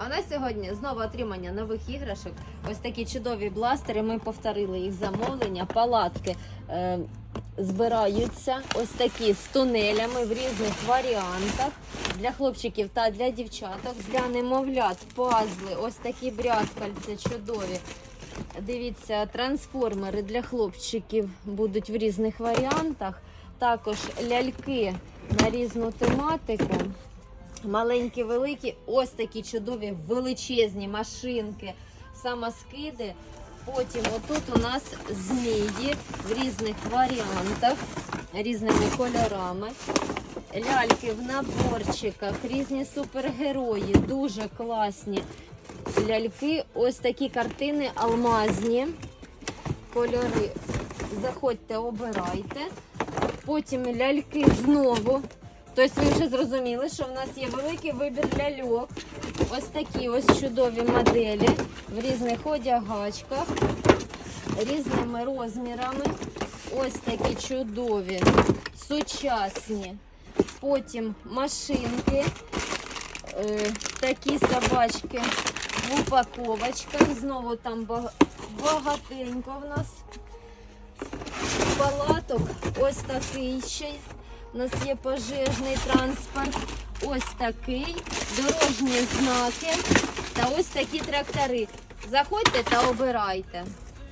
А у нас сьогодні знову отримання нових іграшок. Ось такі чудові бластери. Ми повторили їх замовлення. Палатки е, збираються ось такі з тунелями в різних варіантах для хлопчиків та для дівчаток. Для немовлят пазли, ось такі брязкальці чудові. Дивіться, трансформери для хлопчиків будуть в різних варіантах. Також ляльки на різну тематику. Маленькі, великі, ось такі чудові величезні машинки, самоскиди. Потім отут у нас змії в різних варіантах, різними кольорами. Ляльки в наборчиках, різні супергерої, дуже класні ляльки. Ось такі картини алмазні. Кольори. Заходьте, обирайте. Потім ляльки знову. Тобто ви вже зрозуміли, що в нас є великий вибір ляльок. Ось такі ось чудові моделі в різних одягачках, різними розмірами. Ось такі чудові, сучасні. Потім машинки, е, такі собачки в упаковочках. Знову там бага- багатенько в нас палаток. Ось такий ще. У нас є пожежний транспорт. Ось такий, дорожні знаки та ось такі трактори. Заходьте та обирайте.